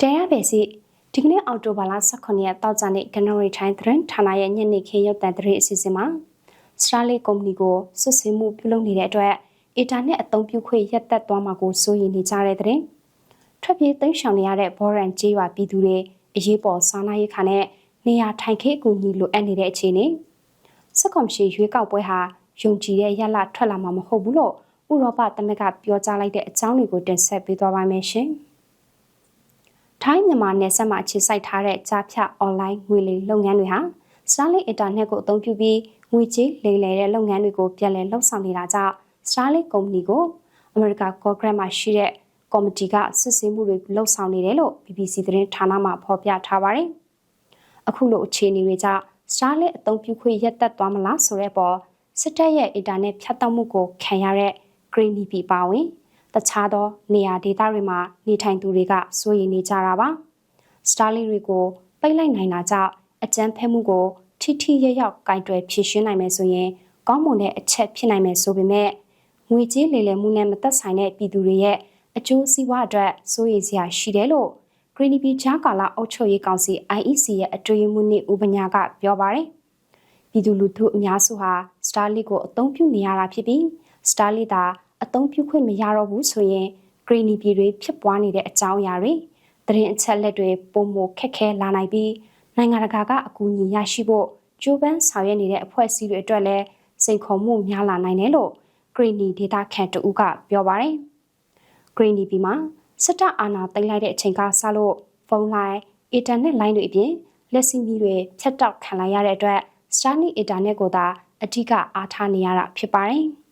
တရားပဲစီဒီကနေ့အောက်တိုဘာလ18ရက်တောက်ကြနေ့ကနော်ရီထိုင်းသတင်းဌာနရဲ့ညနေခင်းရုပ်သံသတင်းအစီအစဉ်မှာစတာလီကုမ္ပဏီကိုဆွတ်ဆင်းမှုပြုလုပ်နေတဲ့အတွက်အင်တာနက်အသုံးပြုခွင့်ရပ်တန့်သွားမှာကိုစိုးရိမ်နေကြတဲ့တဲ့ထွက်ပြေးသိမ်းရှောင်နေရတဲ့ဘော်ရန်ကျေးရွာပြည်သူတွေအရေးပေါ်စားနပ်ရိက္ခာနဲ့နေရာထိုင်ခေအကူအညီလိုအပ်နေတဲ့အခြေအနေစက်ကွန်ရှိရွေးကောက်ပွဲဟာယုံကြည်တဲ့ရလထွက်လာမှာမဟုတ်ဘူးလို့ဥရောပသမဂ္ဂပြောကြားလိုက်တဲ့အကြောင်းတွေကိုတင်ဆက်ပေးသွားပါမယ်ရှင်။ ထိုင်းမြန်မာနယ်စပ်မှာအခြေစိုက်ထားတဲ့ကြားဖြတ်အွန်လိုင်းငွေလိမ်လုပ်ငန်းတွေဟာ Starlink Internet ကိုအသုံးပြုပြီးငွေကြေးလိမ်လည်တဲ့လုပ်ငန်းတွေကိုပြန်လည်လှုပ်ဆောင်နေတာကြောင့် Starlink ကုမ္ပဏီကိုအမေရိကကော့ဂရက်မှာရှိတဲ့ကော်မတီကစစ်ဆေးမှုတွေလှုပ်ဆောင်နေတယ်လို့ BBC သတင်းဌာနမှဖော်ပြထားပါတယ်။အခုလိုအခြေအနေတွေကြောင့် Starlink အသုံးပြုခွင့်ရပ်တန့်သွားမလားဆိုတဲ့ပေါ်စစ်တပ်ရဲ့အင်တာနက်ဖြတ်တောက်မှုကိုခံရတဲ့ Green DP ပါဝင် တခြားသောနေရာဒေသတွေမှာနေထိုင်သူတွေကစိုးရိမ်နေကြတာပါ။ Starlink တွေကိုပိတ်လိုက်နိုင်တာကြောင့်အကြမ်းဖက်မှုကိုထိထိရရောက်ကင်တွယ်ဖြေရှင်းနိုင်မယ်ဆိုရင်ကောင်းမွန်တဲ့အချက်ဖြစ်နိုင်မယ်ဆိုပေမဲ့ငွေကြေးလေလည်မှုနဲ့မသက်ဆိုင်တဲ့ပြည်သူတွေရဲ့အကျိုးစီးပွားအတွက်စိုးရိမ်စရာရှိတယ်လို့ Greenpeace ဂျာကာလာအုပ်ချုပ်ရေးကောင်စီ IEC ရဲ့အတွေ့အမှုနှင့်ဥပညာကပြောပါတယ်။ပြည်သူလူထုအများစုဟာ Starlink ကိုအသုံးပြုနေရတာဖြစ်ပြီး Starlink သာ အသုံးပြုခွင့်မရတော့ဘူးဆိုရင် Greeny ပြည်တွေဖြစ်ပွားနေတဲ့အကြောင်းအရာတွေသတင်းအချက်လက်တွေပုံမခက်ခဲလာနိုင်ပြီးနိုင်ငံတကာကအကူအညီရရှိဖို့ကြိုးပမ်းဆောင်ရွက်နေတဲ့အဖွဲ့အစည်းတွေအတွက်လည်းစိန်ခေါ်မှုများလာနိုင်တယ်လို့ Greeny ဒေတာခန့်တူကပြောပါတယ်။ Greeny ပြည်မှာစစ်တပ်အာဏာသိမ်းလိုက်တဲ့အချိန်ကစလို့ဖုန်းလိုင်းအင်တာနက်လိုင်းတွေအပြင်လက်စီမီတွေဖြတ်တောက်ခံလိုက်ရတဲ့အတွက် Starlink အင်တာနက်ကိုသာအဓိကအားထားနေရတာဖြစ်ပါတယ်။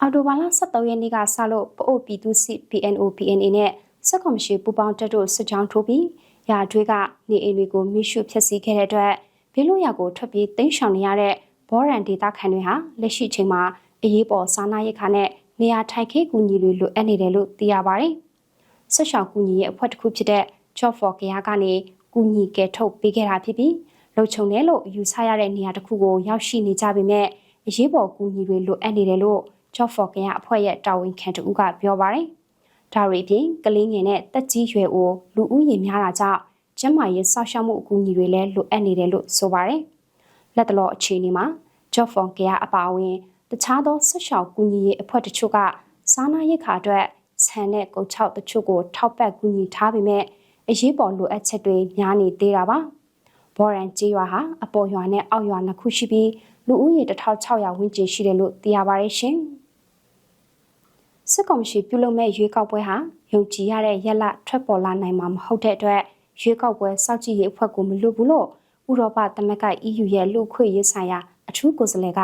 အော်တိုဘာလ23ရက်နေ့ကစလို့ပအိုပြည်သူစစ် PNO PNA နဲ့စက်ကွန်မရှိပူပေါင်းတက်တို့စစ်ကြောင်းထိုးပြီးရာထွေးကနေအိမ်တွေကိုမိရှုဖျက်ဆီးခဲ့တဲ့အတွက်ဘေးလွတ်ရာကိုထွက်ပြေးတိမ်းရှောင်နေရတဲ့ဘောရန်ဒေတာခန်တွေဟာလက်ရှိချိန်မှာအရေးပေါ်စားနပ်ရိက္ခာနဲ့နေရာထိုင်ခေကူညီတွေလိုအပ်နေတယ်လို့သိရပါတယ်။ဆက်ရှောင်ကူညီရဲ့အဖွဲ့တစ်ခုဖြစ်တဲ့ Job for Care ကနေကူညီကယ်ထုတ်ပေးခဲ့တာဖြစ်ပြီးလုံခြုံတယ်လို့ယူဆရတဲ့နေရာတစ်ခုကိုရောက်ရှိနေကြပေမဲ့အရေးပေါ်ကူညီတွေလိုအပ်နေတယ်လို့ Job for Care အဖွဲ့ရဲ့တာဝန်ခံတူကပြောပါတယ်။ဒါရီပြင်ကလေးငယ်နဲ့တက်ကြီးရွယ်အိုလူဦးရေများတာကြောင့်ကျန်းမာရေးစောင့်ရှောက်မှုအကူအညီတွေလည်းလိုအပ်နေတယ်လို့ဆိုပါတယ်။လက်တလောအခြေအနေမှာ Job for Care အပါအဝင်တခြားသောဆက်ရှောင်ကူညီရေးအဖွဲ့တချို့ကစားနာရိတ်ခါအတွက်ဆန်နဲ့ကုတ်ချောက်တချို့ကိုထောက်ပံ့ကူညီထားပေမဲ့အရေးပေါ်လိုအပ်ချက်တွေများနေသေးတာပါ။ဘော်ရန်ကျေးရွာဟာအပေါ်ရွာနဲ့အောက်ရွာနှစ်ခုရှိပြီး လူဦးရေ1600ဝန်းကျင်ရှိတယ်လို့သိရပါတယ်ရှင်။စစ်ကောင်စီပြုလုပ်မဲ့ရွေးကောက်ပွဲဟာယုံကြည်ရတဲ့ရက်လထွက်ပေါ်လာနိုင်မှာမဟုတ်တဲ့အတွက်ရွေးကောက်ပွဲစောင့်ကြည့်ရေးအဖွဲ့ကိုမလွတ်ဘူးလို့ဥရောပသမဂ္ဂ EU ရဲ့လူခွင့်ရေးဆိုင်ရာအထူးကိုယ်စားလှယ်က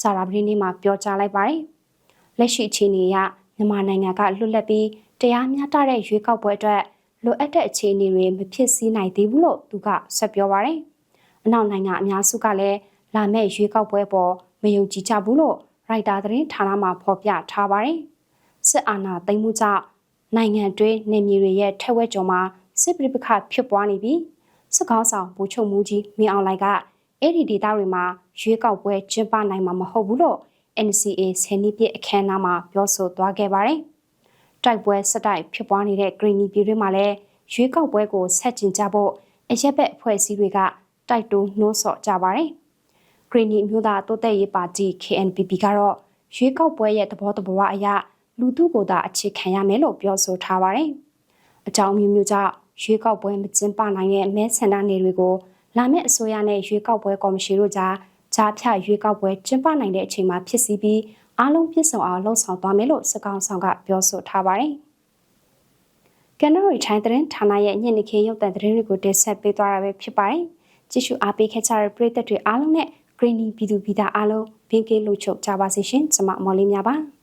ဂျာရာပရီနေ့မှာပြောကြားလိုက်ပါတယ်။လက်ရှိအခြေအနေအရမြန်မာနိုင်ငံကလွတ်လပ်ပြီးတရားမျှတတဲ့ရွေးကောက်ပွဲအတွက်လိုအပ်တဲ့အခြေအနေတွေမဖြစ်စည်းနိုင်သေးဘူးလို့သူကဆက်ပြောပါတယ်။အနောက်နိုင်ငံအများစုကလည်း လာမယ့်ရွေးကောက်ပွဲပေါ်မယုံကြည်ကြဘူးလို့ရိုက်တာသတင်းဌာနမှဖော်ပြထားပါတယ်။စစ်အာဏာသိမ်းမှုကြောင့်နိုင်ငံတွင်းနေမြေတွေရဲ့ထက်ဝက်ကျော်မှာစစ်ပဋိပက္ခဖြစ်ပွားနေပြီးစစ်ကောင်းဆောင်ဗိုလ်ချုပ်မှုကြီးမင်းအောင်လှိုင်ကအဲ့ဒီဒေသတွေမှာရွေးကောက်ပွဲကျင်းပနိုင်မှာမဟုတ်ဘူးလို့ NCA ဆယ်နှစ်ပြည့်အခမ်းအနားမှာပြောဆိုသွားခဲ့ပါတယ်။တိုက်ပွဲစတိုက်ဖြစ်ပွားနေတဲ့ Green ပြည်တွင်းမှာလည်းရွေးကောက်ပွဲကိုဆက်ကျင်ကြဖို့အရက်ဘက်အဖွဲ့အစည်းတွေကတိုက်တွန်းနှိုးဆော်ကြပါတယ်။ Green မျိုးသားတိုးတက်ရေးပါတီ KNPP ကတော့ရွေးကောက်ပွဲရဲ့သဘောတဘာဝအရလူထုကိုသာအခြေခံရမယ်လို့ပြောဆိုထားပါတယ်။အကြောင်းမျိုးမျိုးကြောင့်ရွေးကောက်ပွဲမကျင်းပနိုင်တဲ့မဲဆန္ဒနယ်တွေကိုလာမယ့်အစိုးရနဲ့ရွေးကောက်ပွဲကော်မရှင်တို့ကြားကြားဖြတ်ရွေးကောက်ပွဲကျင်းပနိုင်တဲ့အချိန်မှာဖြစ်စီပြီးအားလုံးပြည့်စုံအောင်လှုံ့ဆော်သွားမယ်လို့စကောင်းဆောင်ကပြောဆိုထားပါတယ်။ကန်နရီထိုင်းတဲ့ဌာနရဲ့ညနေခင်းရုပ်သံသတင်းတွေကိုတင်ဆက်ပေးသွားတာပဲဖြစ်ပါတယ်။ကြည့်ရှုအားပေးခဲ့ကြတဲ့ပရိသတ်တွေအားလုံးနဲ့ Greeny ပြည်သူပြည်သားအားလုံးဘင်းကင်းလို့ချုပ်ကြပါစေရှင်။ကျွန်မမော်လေးများပါ။